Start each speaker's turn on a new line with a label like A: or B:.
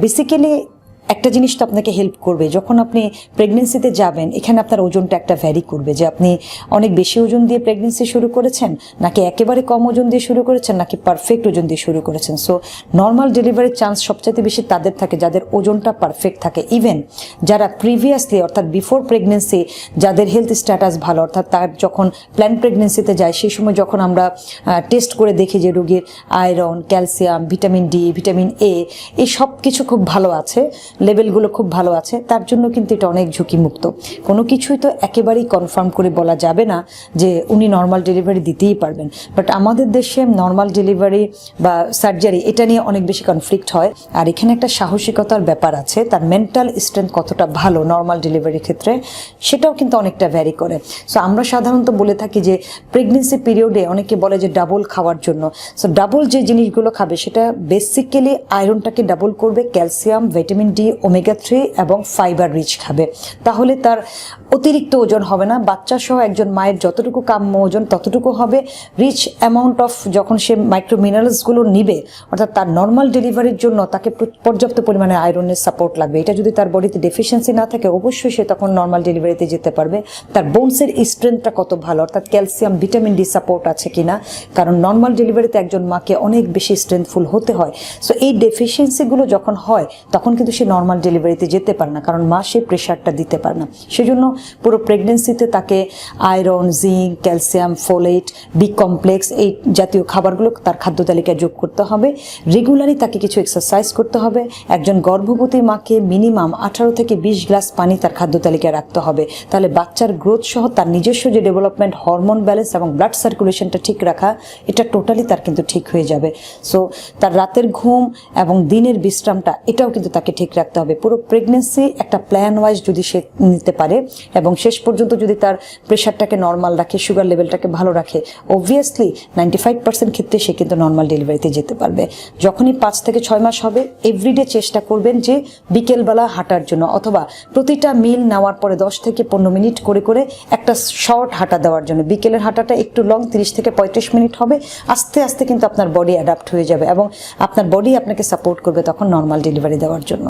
A: Basically একটা জিনিস তো আপনাকে হেল্প করবে। যখন আপনি প্রেগনেন্সিতে যাবেন, এখানে আপনার ওজনটা একটা ভ্যারি করবে যে আপনি অনেক বেশি ওজন দিয়ে প্রেগনেন্সি শুরু করেছেন, নাকি একেবারে কম ওজন দিয়ে শুরু করেছেন, নাকি পারফেক্ট ওজন দিয়ে শুরু করেছেন। সো নর্মাল ডেলিভারির চান্স সবচাইতে বেশি তাদের থাকে, যাদের ওজনটা পারফেক্ট থাকে। ইভেন যারা প্রিভিয়াসলি অর্থাৎ বিফোর প্রেগনেন্সি যাদের হেলথ স্ট্যাটাস ভালো, অর্থাৎ তার যখন প্ল্যান প্রেগনেন্সিতে যায়, সেই সময় যখন আমরা টেস্ট করে দেখি যে রোগীর iron calcium vitamin D vitamin A এই সব কিছু খুব ভালো আছে। লেভেলগুলো খুব ভালো আছে, তার জন্য কিন্তু এটা অনেক ঝুঁকিমুক্ত। কোনো কিছুই তো একেবারেই কনফার্ম করে বলা যাবে না যে উনি নর্মাল ডেলিভারি দিতেই পারবেন। বাট আমাদের দেশে নর্মাল ডেলিভারি বা সার্জারি এটা নিয়ে অনেক বেশি কনফ্লিক্ট হয়। আর এখানে একটা সাহসিকতার ব্যাপার আছে, তার মেন্টাল স্ট্রেংথ কতটা ভালো নর্মাল ডেলিভারির ক্ষেত্রে, সেটাও কিন্তু অনেকটা ভ্যারি করে। সো আমরা সাধারণত বলে থাকি যে প্রেগনেন্সি পিরিয়ডে অনেকে বলে যে ডাবল খাওয়ার জন্য। সো ডাবল যে জিনিসগুলো খাবে, সেটা বেসিক্যালি আয়রনটাকে ডাবল করবে calcium vitamin D omega three এবং ফাইবার রিচ খাবে। তাহলে তার অতিরিক্ত ওজন হবে না। বাচ্চা সহ একজন মায়ের যতটুকু কাম্য ওজন, ততটুকু হবে। রিচ অ্যামাউন্ট অফ যখন সে মাইক্রো মিনারেলসগুলো নিবে, অর্থাৎ তার নর্মাল ডেলিভারির জন্য তাকে পর্যাপ্ত পরিমাণে আয়রনের সাপোর্ট লাগবে। এটা যদি তার বডিতে ডেফিসিয়েন্সি না থাকে, অবশ্যই সে তখন নর্মাল ডেলিভারিতে যেতে পারবে। তার বোনসের স্ট্রেংথটা কত ভালো, অর্থাৎ ক্যালসিয়াম ভিটামিন ডি সাপোর্ট আছে কিনা? কারণ নর্মাল ডেলিভারিতে একজন মাকে অনেক বেশি স্ট্রেংথফুল হতে হয়। সো এই ডেফিসিয়েন্সিগুলো যখন হয়, তখন কিন্তু সে নর্মাল ডেলিভারিতে যেতে পারে না, কারণ মা সেই প্রেশারটা দিতে পারে না। সেজন্য পুরো প্রেগনেন্সিতে তাকে iron zinc calcium folate B complex এই জাতীয় খাবারগুলো তার খাদ্য তালিকায় যোগ করতে হবে। রেগুলারই তাকে কিছু এক্সারসাইজ করতে হবে। একজন গর্ভবতী মাকে মিনিমাম আঠারো থেকে বিশ গ্লাস পানি তার খাদ্য তালিকায় রাখতে হবে। তাহলে বাচ্চার গ্রোথ সহ তার নিজস্ব যে ডেভেলপমেন্ট হরমোন ব্যালেন্স এবং ব্লাড সার্কুলেশনটা ঠিক রাখা, এটা টোটালি তার কিন্তু ঠিক হয়ে যাবে। সো তার রাতের ঘুম এবং দিনের বিশ্রামটা এটাও কিন্তু তাকে ঠিক রাখতে হবে। পুরো প্রেগনেন্সি একটা প্ল্যান ওয়াইজ যদি সে নিতে পারে এবং শেষ পর্যন্ত যদি তার প্রেশারটাকে নর্মাল রাখে সুগার লেভেলটাকে ভালো রাখে অবভিয়াসলি নাইনটি ফাইভ পার্সেন্ট ক্ষেত্রে সে কিন্তু নর্মাল ডেলিভারিতে যেতে পারবে। যখনই পাঁচ থেকে ছয় মাস হবে এভরিডে চেষ্টা করবেন যে বিকেলবেলা হাঁটার জন্য অথবা প্রতিটা মিল নেওয়ার পরে দশ থেকে পনেরো মিনিট করে করে একটা শর্ট হাঁটা দেওয়ার জন্য। বিকেলের হাঁটাটা একটু লং তিরিশ থেকে পঁয়ত্রিশ মিনিট হবে, আস্তে আস্তে কিন্তু আপনার বডি অ্যাডাপ্ট হয়ে যাবে এবং আপনার বডি আপনাকে সাপোর্ট করবে তখন নর্মাল ডেলিভারি দেওয়ার জন্য।